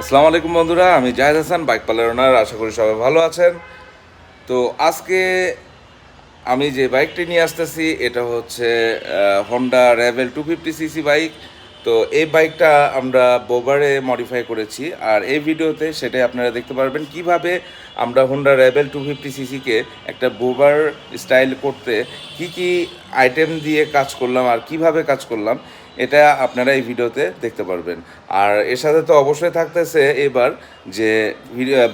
আসসালামু আলাইকুম বন্ধুরা, আমি Zahed Hasan, bike parlour owner, আশা করি সবাই ভালো আছেন। তো আজকে আমি যে বাইকটি নিয়ে আসতেছি, এটা হচ্ছে হন্ডা র্যাভেল টু ফিফটি সিসি বাইক। তো এই বাইকটা আমরা বোবারে মডিফাই করেছি, আর এই ভিডিওতে সেটাই আপনারা দেখতে পারবেন কীভাবে আমরা হন্ডা র্যাভেল টু ফিফটি সিসিকে একটা বোবার স্টাইল করতে কি কি আইটেম দিয়ে কাজ করলাম আর কীভাবে কাজ করলাম। এটা আপনারা এই ভিডিওতে দেখতে পারবেন। আর এর সাথে তো অবশ্যই থাকতেছে এবার যে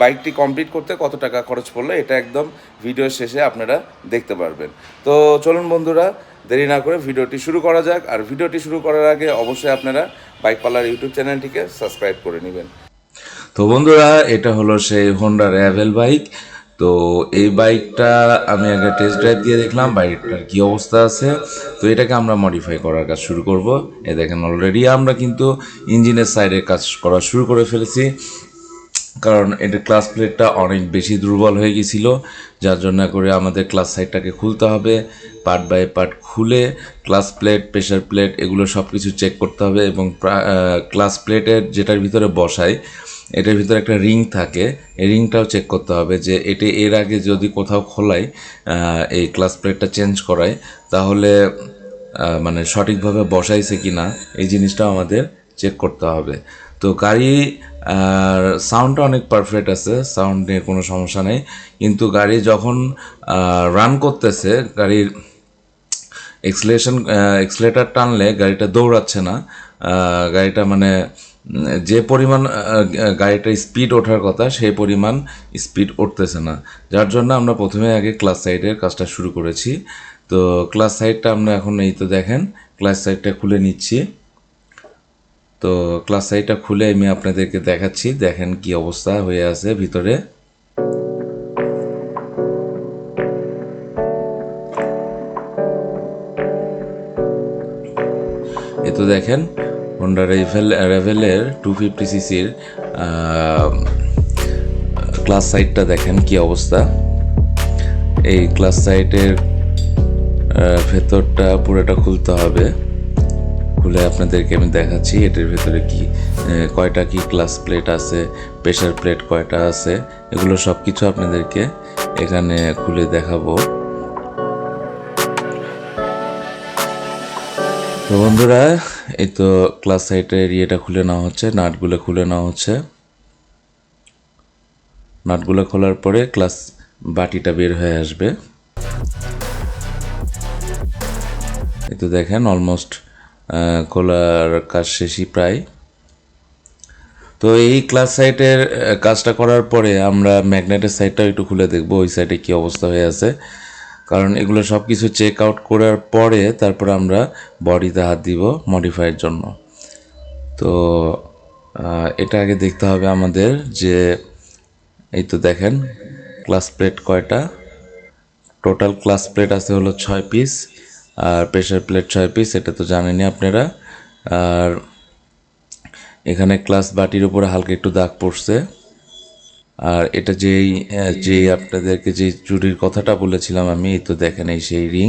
বাইকটি কমপ্লিট করতে কত টাকা খরচ পড়ল, এটা একদম ভিডিও শেষে আপনারা দেখতে পারবেন। তো চলুন বন্ধুরা, দেরি না করে ভিডিওটি শুরু করা যাক। আর ভিডিওটি শুরু করার আগে অবশ্যই আপনারা বাইক পার্লার ইউটিউব চ্যানেলটিকে সাবস্ক্রাইব করে নেবেন। তো বন্ধুরা, এটা হলো সেই হোন্ডা র্যাভেল বাইক তো এই বাইকটা আমি আগে টেস্ট ড্রাইভ দিয়ে দেখলাম, বাইকটার কি অবস্থা আছে? তো এটাকে আমরা মডিফাই করার কাজ শুরু করব। এ দেখেন অলরেডি আমরা কিন্তু ইঞ্জিনের সাইডে কাজ করা শুরু করে ফেলেছি। কারণ এটা ক্লাস প্লেটটা অনেক বেশি দুর্বল হয়ে গেছিল, যার জন্য করে আমাদের ক্লাস সাইডটাকে খুলতে হবে। পার্ট বাই পার্ট খুলে ক্লাস প্লেট প্রেশার প্লেট এগুলো সব কিছু চেক করতে হবে এবং ক্লাস প্লেটের যেটার ভিতরে বসাই এটার ভিতরে একটা রিং থাকে। এই রিংটাও চেক করতে হবে যে এটি এর আগে যদি কোথাও খোলাই এই ক্লাস প্লেটটা চেঞ্জ করায়, তাহলে মানে সঠিকভাবে বসাইছে কি না এই জিনিসটাও আমাদের চেক করতে হবে। তো গাড়ি সাউন্ডটা অনেক পারফেক্ট আছে সাউন্ড নিয়ে কোনো সমস্যা নেই। কিন্তু গাড়ি যখন রান করতেছে, গাড়ির এক্সলেশন এক্সলেটার টানলে গাড়িটা দৌড়াচ্ছে না। গাড়িটা মানে যে পরিমাণ গাড়িটা স্পিড ওঠার কথা, সেই পরিমাণ স্পিড উঠতেছে না। যার জন্য আমরা প্রথমে আগে ক্লাস সাইডের কাজটা শুরু করেছি। তো ক্লাস সাইডটা আমরা এখন এই তো দেখেন ক্লাস সাইডটা খুলে নিচ্ছি। তো ক্লাস সাইডটা খুলে আমি আপনাদেরকে দেখাচ্ছি, দেখেন কি অবস্থা হয়ে আছে ভিতরে। এ তো দেখেন হোন্ডা রেভেল রেভেলের টু ফিফটি সিসির ক্লাস সাইটটা দেখেন কি অবস্থা। এই ক্লাস সাইটের ভেতরটা পুরোটা খুলতে হবে। খুলে আপনাদেরকে আমি দেখাচ্ছি এটার ভেতরে কি কয়টা কি ক্লাস প্লেট আছে প্রেশার প্লেট কয়টা আছে, এগুলো সব কিছু আপনাদেরকে এখানে খুলে দেখাবো। তো বন্ধুরা এই তো ক্লাস সাইটের ইয়েটা খুলে নেওয়া হচ্ছে, নাটগুলো খুলে নেওয়া হচ্ছে। নাটগুলো খোলার পরে ক্লাস বাটিটা বের হয়ে আসবে। এই তো দেখেন অলমোস্ট খোলার কাজ শেষই প্রায়। তো এই ক্লাস সাইটের কাজটা করার পরে আমরা ম্যাগনেটের সাইডটাও একটু খুলে দেখব, ওই সাইডে কি অবস্থা হয়ে আছে। কারণ এগুলো সব কিছু চেক আউট করার পরে তারপর আমরা বডিতে হাত দিব মডিফাইয়ের জন্য। তো এটা আগে দেখতে হবে আমাদের যে, এই তো দেখেন ক্লাস প্লেট কয়টা? টোটাল ক্লাস প্লেট আছে হলো ছয় পিস আর প্রেশার প্লেট ছয় পিস এটা তো জানেনই আপনারা। আর এখানে ক্লাস বাটির উপরে হালকা একটু দাগ পড়ছে। আর এটা যেই যে আপনাদেরকে যে চুরির কথাটা বলেছিলাম আমি তো দেখেন এই সেই রিং।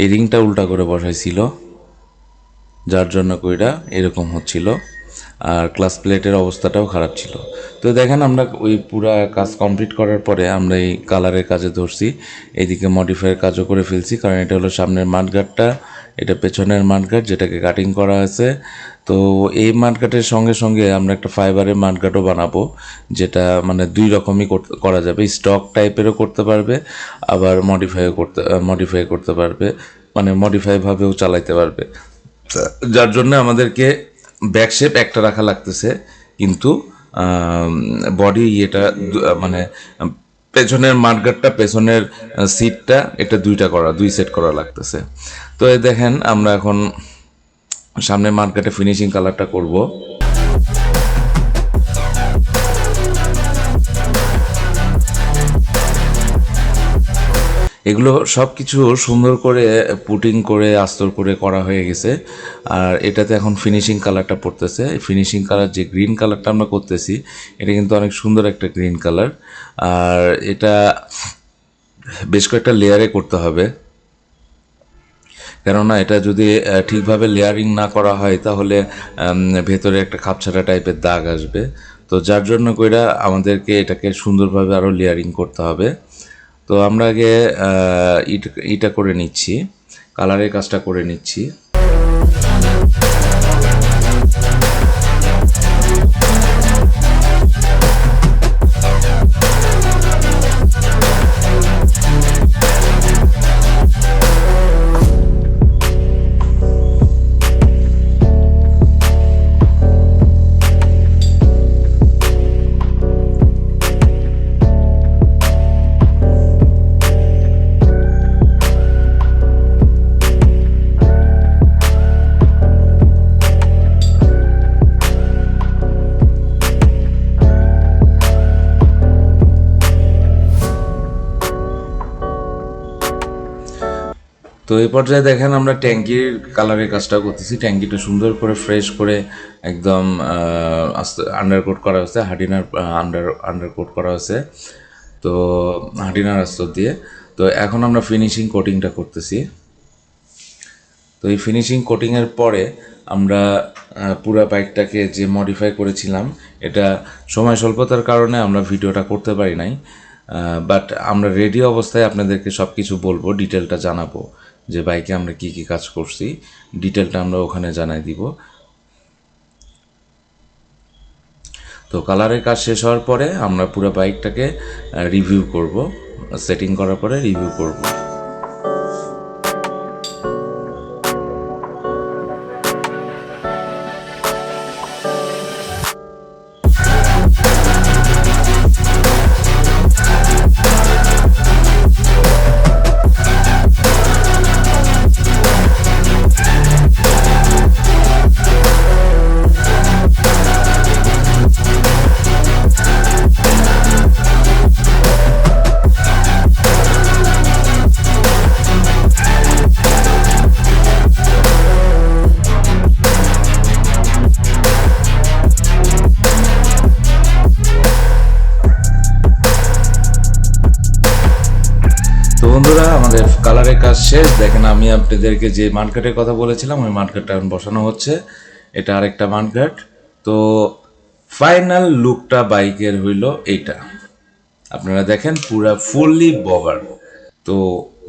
এই রিংটা উল্টা করে বসাইছিল, যার জন্য কইরা এরকম হচ্ছিল। আর ক্লাস প্লেটের অবস্থাটাও খারাপ ছিল। তো দেখেন আমরা ওই পুরা কাজ কমপ্লিট করার পরে আমরা এই কালারের কাজে ধরছি, এইদিকে মডিফাইয়ের কাজও করে ফেলছি, কারণ এটা হলো সামনের মাঠগাটটা এটা পেছনের মাঠগাট যেটাকে কাটিং করা আছে তো এই মাঠগাটের সঙ্গে সঙ্গে আমরা একটা ফাইবারের মাঠগাটও বানাবো, যেটা মানে দুই রকমই করা যাবে। স্টক টাইপেরও করতে পারবে, আবার মডিফাইও করতে মডিফাই করতে পারবে মানে মডিফাইভাবেও চালাইতে পারবে। যার জন্য আমাদেরকে ব্যাক শেপ একটা রাখা লাগতেছে, কিন্তু বডি ইয়েটা মানে পেছনের মার্কারটা পেছনের সিটটা এটা দুইটা করা, দুই সেট করা লাগতেছে। তো দেখেন, আমরা এখন সামনে মার্কেটে ফিনিশিং কালারটা করব। এগুলো সব কিছু সুন্দর করে পুটিং করে, আস্তর করে করা হয়ে গেছে। আর এটাতে এখন ফিনিশিং কালারটা পড়তেছে। ফিনিশিং কালার যে গ্রিন কালারটা আমরা করতেছি, এটা কিন্তু অনেক সুন্দর একটা গ্রিন কালার আর এটা বেশ কয়েকটা লেয়ারে করতে হবে। কেননা এটা যদি ঠিকভাবে লেয়ারিং না করা হয়, তাহলে ভেতরে একটা খাপছাড়া টাইপের দাগ আসবে। তো যার জন্য কইরা আমাদেরকে এটাকে সুন্দরভাবে আরও লেয়ারিং করতে হবে। তো আমরা আগে ইট করে নিচ্ছি। কালারের কাজটা করে নিচ্ছি। এই পর্যায়ে দেখেন আমরা ট্যাঙ্কির কালারের কাজটা করতেছি। ট্যাঙ্কিটা সুন্দর করে ফ্রেশ করে একদম আন্ডারকোট করা হয়েছে হাডিনার আন্ডার আন্ডারকোট করা হয়েছে। তো হাডিনার আস্তর দিয়ে। তো এখন আমরা ফিনিশিং কোটিংটা করতেছি। তো এই ফিনিশিং কোটিংয়ের পরে আমরা পুরা বাইকটাকে যে মডিফাই করেছিলাম, এটা সময় স্বল্পতার কারণে আমরা ভিডিওটা করতে পারি নাই। বাট আমরা রেডি অবস্থায় আপনাদেরকে সব কিছু বলব ডিটেলটা জানাব। যে বাইকে আমরা কি কি কাজ করছি, ডিটেলটা আমরা ওখানে জানাই দিব। তো কালারের কাজ শেষ হওয়ার পরে আমরা পুরো বাইকটাকে রিভিউ করব। সেটিং করার পরে রিভিউ করব। শেষ। দেখেন আমি আপনাদেরকে যে মার্কেটের কথা বলেছিলাম, ওই মার্কেটটা এখন বসানো হচ্ছে। এটা আরেকটা মার্কেট তো ফাইনাল লুকটা বাইকের হইল এইটা। আপনারা দেখেন পুরা ফুললি বভার। তো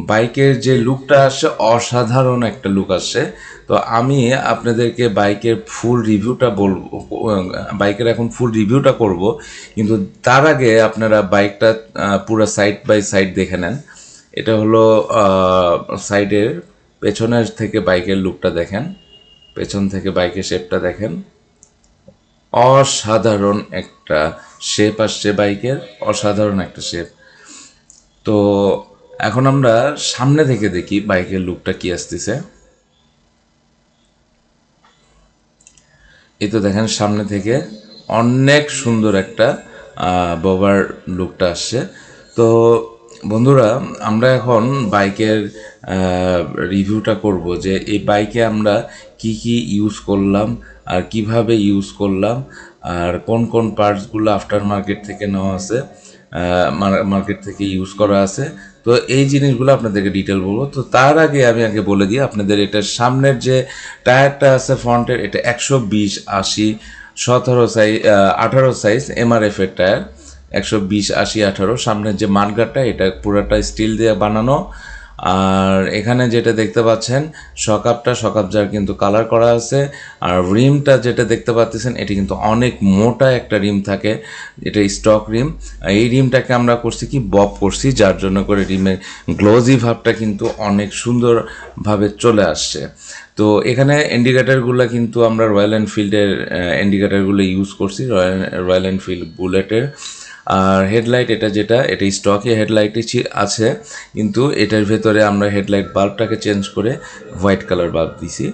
বাইকের যে লুকটা আসছে, অসাধারণ একটা লুক আসছে। তো আমি আপনাদেরকে বাইকের ফুল রিভিউটা বলব, বাইকের এখন ফুল রিভিউটা করব। কিন্তু তার আগে আপনারা বাইকটা পুরো সাইড বাই সাইড দেখে নেন। এটা হলো সাইডের পেছনের থেকে বাইকের লুকটা দেখেন। পেছন থেকে বাইকের শেপটা দেখেন। অসাধারণ একটা শেপ আসছে বাইকের, অসাধারণ একটা শেপ তো এখন আমরা সামনে থেকে দেখি বাইকের লুকটা কি আসতেছে। এই তো দেখেন সামনে থেকে অনেক সুন্দর একটা ববার লুকটা আসছে। তো বন্ধুরা, আমরা এখন বাইকের রিভিউটা করব যে এই বাইকে আমরা কি কি ইউজ করলাম আর কীভাবে ইউজ করলাম আর কোন কোন পার্টসগুলো আফটার মার্কেট থেকে নেওয়া আছে মার্কেট থেকে ইউজ করা আছে। তো এই জিনিসগুলো আপনাদেরকে ডিটেল বলব। তো তার আগে আমি আগে বলে দিই, আপনাদের এটার সামনের যে টায়ারটা আছে ফ্রন্টের এটা একশো বিশ আশি সতেরো সাইজ আঠারো সাইজ এমআরএফ এর টায়ার। একশো বিশ, আশি, আঠারো। সামনের যে মার্গারটা এটা পুরোটা স্টিল দিয়ে বানানো। আর এখানে যেটা দেখতে পাচ্ছেন, সকাপটা সকাপজার কিন্তু কালার করা আছে। আর রিমটা যেটা দেখতে পাচ্ছেন, এটি কিন্তু অনেক মোটা একটা রিম থাকে। এটা স্টক রিম। এই রিমটাকে আমরা করছি কি বব করছি, যার জন্য করে রিমের গ্লোজি ভাবটা কিন্তু অনেক সুন্দরভাবে চলে আসছে। তো এখানে ইন্ডিকেটারগুলো কিন্তু আমরা রয়্যাল এনফিল্ডের ইন্ডিকেটারগুলো ইউজ করছি, রয়্যাল রয়্যাল এনফিল্ড বুলেটের। আর হেডলাইট এটা যেটা, এটা স্টকে হেডলাইটই আছে। কিন্তু এটার ভেতরে আমরা হেডলাইট বাল্বটাকে চেঞ্জ করে হোয়াইট কালার বাল্ব দিছি।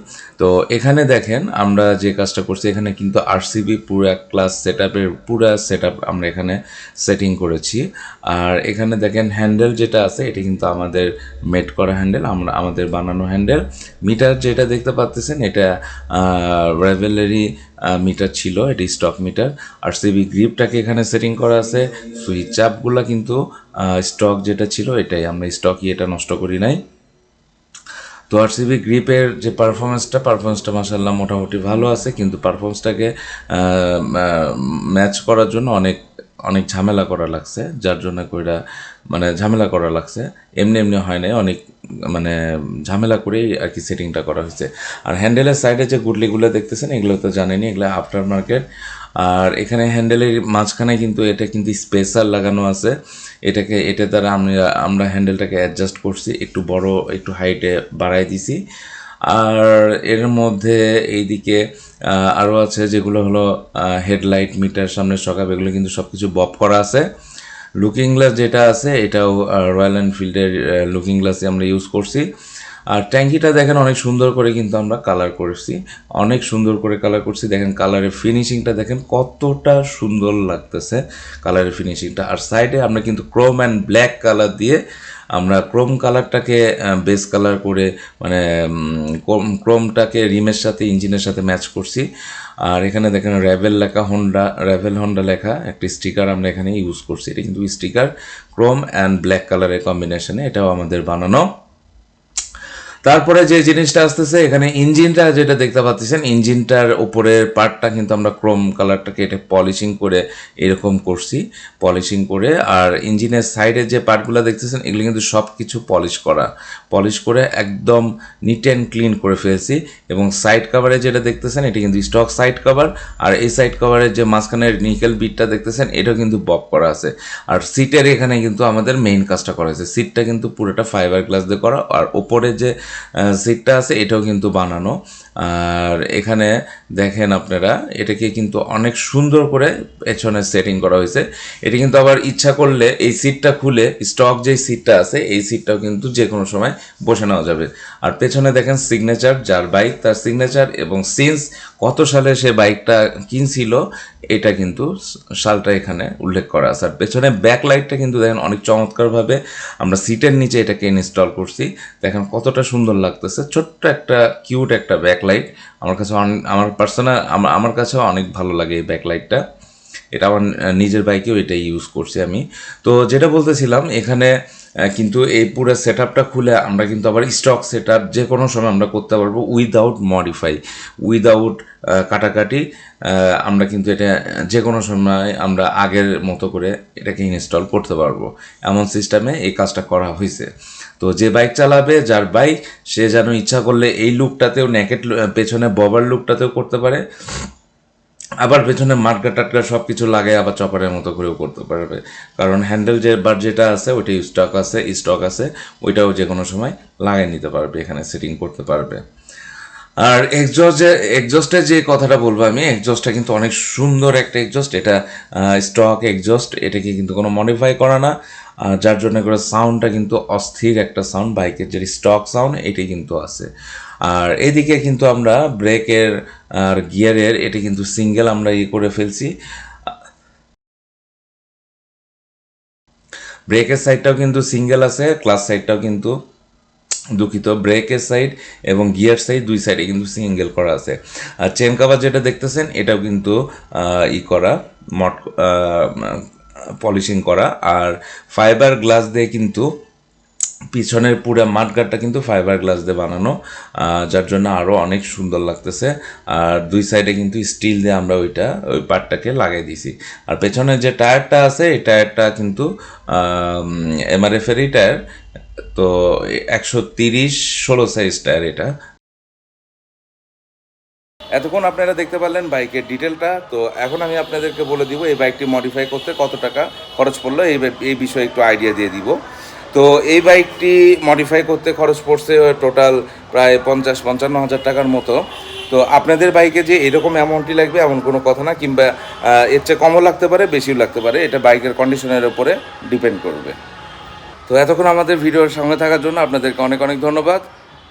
তো এখানে দেখেন, আমরা যে কাজটা করছি, এখানে কিন্তু আরসিবি পুরা ক্লাস সেট আপের পুরা সেট আমরা এখানে সেটিং করেছি। আর এখানে দেখেন হ্যান্ডেল যেটা আছে, এটা কিন্তু আমাদের মেড করা হ্যান্ডেল আমরা, আমাদের বানানো হ্যান্ডেল মিটার যেটা দেখতে পাচ্ছেন এটা রেভেলারি মিটার ছিল, এটি স্টক মিটার। আর সিবি গ্রিপটাকে এখানে সেটিং করা আছে। সুইচ চাপগুলো কিন্তু স্টক যেটা ছিল এটাই। আমরা স্টকই এটা নষ্ট করি নাই। তো আরসিবি গ্রিপের যে পারফরমেন্সটা পারফরমেন্সটা মাসাল্লাহ মোটামুটি ভালো আছে, কিন্তু পারফরমেন্সটাকে ম্যাচ করার জন্য অনেক অনেক ঝামেলা করা লাগছে, যার জন্য কইরা মানে ঝামেলা করা লাগছে। এমনি এমনি হয় নাই, অনেক মানে ঝামেলা করেই আর কি সেটিংটা করা হয়েছে। আর হ্যান্ডেলের সাইডে যে গুডলিগুলো দেখতেছেন, এগুলো তো জানেনি এগুলো আফটার মার্কেট আর এখানে হ্যান্ডেলের মাঝখানে কিন্তু এটা কিন্তু স্পেসার লাগানো আছে। এটাকে, এটা দ্বারা আমরা আমরা হ্যান্ডেলটাকে অ্যাডজাস্ট করছি। একটু বড়, একটু হাইটে বাড়াই দিছি। আর এর মধ্যে এইদিকে আরও আছে যেগুলো হলো হেডলাইট মিটার সামনে সকাপ, এগুলো কিন্তু সব কিছু বপ করা আছে। লুকিং গ্লাস যেটা আছে, এটাও রয়্যাল এনফিল্ডের লুকিং গ্লাসই আমরা ইউজ করছি। আর ট্যাঙ্কিটা দেখেন অনেক সুন্দর করে কিন্তু আমরা কালার করেছি। অনেক সুন্দর করে কালার করছি। দেখেন কালারের ফিনিশিংটা দেখেন কতটা সুন্দর লাগতেছে কালারের ফিনিশিংটা আর সাইডে আমরা কিন্তু ক্রোম অ্যান্ড ব্ল্যাক কালার দিয়ে আমরা ক্রোম কালারটাকে বেস কালার করে মানে ক্রোমটাকে রিমের সাথে, ইঞ্জিনের সাথে ম্যাচ করছি। আর এখানে দেখেন র্যাভেল লেখা হোন্ডা র্যাভেল হন্ডা লেখা। একটি স্টিকার আমরা এখানে ইউজ করছি। এটা কিন্তু স্টিকার ক্রোম অ্যান্ড ব্ল্যাক কালারের কম্বিনেশনে এটাও আমাদের বানানো। তারপরে যে জিনিসটা আসতেছে, এখানে ইঞ্জিনটা যেটা দেখতে পাচ্ছেন, ইঞ্জিনটার উপরের পার্টটা কিন্তু আমরা ক্রোম কালারটাকে এটা পলিশিং করে এরকম করছি, পলিশিং করে। আর ইঞ্জিনের সাইডের যে পার্টগুলো দেখতেছেন, এগুলো কিন্তু সব কিছু পলিশ করা। পলিশ করে একদম নিট অ্যান্ড ক্লিন করে ফেলেছি। এবং সাইড কাভারে যেটা দেখতেছেন, এটা কিন্তু স্টক সাইড কভার। আর এই সাইড কভারের যে মাঝখানের নিকেল বিটটা দেখতেছেন, এটাও কিন্তু বক করা আছে। আর সিটের এখানে কিন্তু আমাদের মেইন কাজটা করা হয়েছে। সিটটা কিন্তু পুরোটা ফাইবার গ্লাস দিয়ে করা। আর ওপরে যে সিটটা আছে এটাও কিন্তু বানানো। আর এখানে দেখেন আপনারা, এটাকে কিন্তু অনেক সুন্দর করে পেছনে সেটিং করা হয়েছে। এটি কিন্তু আবার ইচ্ছা করলে এই সিটটা খুলে স্টক যে সিটটা আছে, এই সিটটাও কিন্তু যে কোনো সময় বসে নেওয়া যাবে। আর পেছনে দেখেন সিগনেচার যার বাইক তার সিগনেচার এবং সিন্স কত সালে সে বাইকটা কিনছিল, এটা কিন্তু সালটা এখানে উল্লেখ করা আছে। আর পেছনে ব্যাক লাইটটা কিন্তু দেখেন অনেক চমৎকারভাবে আমরা সিটের নিচে এটাকে ইনস্টল করছি। দেখেন কতটা সুন্দর লাগতেছে। ছোট্ট একটা কিউট একটা ব্যাক লাইট আমার কাছে আমার পার্সোনাল আমার কাছেও অনেক ভালো লাগে এই ব্যাক লাইটটা এটা আমার নিজের বাইকেও এটা ইউজ করছি আমি। তো যেটা বলতেছিলাম, এখানে কিন্তু এই পুরো সেট আপটা খুলে আমরা কিন্তু আবার স্টক সেট আপ যে কোনো সময় আমরা করতে পারব উইদাউট মডিফাই উইদাউট কাটাকাটি। আমরা কিন্তু এটা যে কোনো সময় আমরা আগের মতো করে এটাকে ইনস্টল করতে পারব। এমন সিস্টেমে এই কাজটা করা হয়েছে। তো যে বাইক চালাবে, যার বাইক সে যেন ইচ্ছা করলে এই লুকটাতেও নেকেট পেছনে ববার লুকটাতেও করতে পারে। আবার পেছনে মার্কা টাটকা সব কিছু লাগে আবার চপারের মতো করেও করতে পারবে। কারণ হ্যান্ডেল যে বার যেটা আছে ওইটা স্টক আছে স্টক আছে, ওইটাও যে কোনো সময় লাগিয়ে নিতে পারবে, এখানে সেটিং করতে পারবে। আর এক্সজস্টে এক্সজস্টের যে কথাটা বলব আমি এক্সজস্টটা কিন্তু অনেক সুন্দর একটা এক্সজস্ট এটা স্টক এক্সজস্ট এটাকে কিন্তু কোনো মডিফাই করা না। যার জন্য করে সাউন্ডটা কিন্তু অস্থির একটা সাউন্ড বাইকের যে স্টক সাউন্ড এটি কিন্তু আছে। আর এদিকে কিন্তু আমরা ব্রেকের আর গিয়ারের, এটি কিন্তু সিঙ্গেল আমরা ইয়ে করে ফেলছি। ব্রেকের সাইডটাও কিন্তু সিঙ্গেল আছে ক্লাস সাইডটাও কিন্তু দুঃখিত। ব্রেকের সাইড এবং গিয়ার সাইড দুই সাইডে কিন্তু সিঙ্গেল করা আছে। আর চেন কাভার যেটা দেখতেছেন, এটাও কিন্তু ই করা, মট পলিশিং করা, আর ফাইবার গ্লাস দিয়ে কিন্তু পিছনের পুরো মাঠগাটটা কিন্তু ফাইবার গ্লাস দিয়ে বানানো যার জন্য আরও অনেক সুন্দর লাগতেছে। আর দুই সাইডে কিন্তু স্টিল দিয়ে আমরা ওইটা, ওই পার্টটাকে লাগাই দিছি আর পেছনের যে টায়ারটা আছে, এই টায়ারটা কিন্তু এমআরএফেরই টায়ার। তো একশো তিরিশ ষোলো সাইজ টায়ার এটা। এতক্ষণ আপনারা দেখতে পারলেন বাইকের ডিটেলটা, তো এখন আমি আপনাদেরকে বলে দিব এই বাইকটি মডিফাই করতে কত টাকা খরচ পড়ল, এই এই বিষয়ে একটু আইডিয়া দিয়ে দিব। তো এই বাইকটি মডিফাই করতে খরচ পড়ছে টোটাল প্রায় পঞ্চাশ, পঞ্চান্ন হাজার টাকার মতো। তো আপনাদের বাইকে যে এরকম অ্যামাউন্টই লাগবে এমন কোনো কথা না, কিংবা এর চেয়ে কমও লাগতে পারে, বেশিও লাগতে পারে, এটা বাইকের কন্ডিশনের ওপরে ডিপেন্ড করবে। তো এতক্ষণ আমাদের ভিডিওর সঙ্গে থাকার জন্য আপনাদেরকে অনেক অনেক ধন্যবাদ।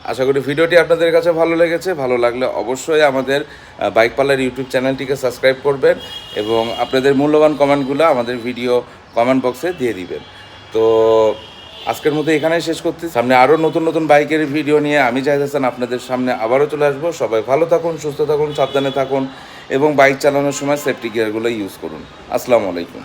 আশা করি ভিডিওটি আপনাদের কাছে ভালো লেগেছে। ভালো লাগলে অবশ্যই আমাদের বাইক পার্লার ইউটিউব চ্যানেলটিকে সাবস্ক্রাইব করবেন এবং আপনাদের মূল্যবান কমেন্টগুলো আমাদের ভিডিও কমেন্ট বক্সে দিয়ে দিবেন। তো আজকের মতো এখানেই শেষ করতে সামনে আরও নতুন নতুন বাইকের ভিডিও নিয়ে আমি জাহিদ হাসান আপনাদের সামনে আবারও চলে আসব। সবাই ভালো থাকুন, সুস্থ থাকুন, সাবধানে থাকুন এবং বাইক চালানোর সময় সেফটি গিয়ারগুলো ইউজ করুন। আসসালামু আলাইকুম।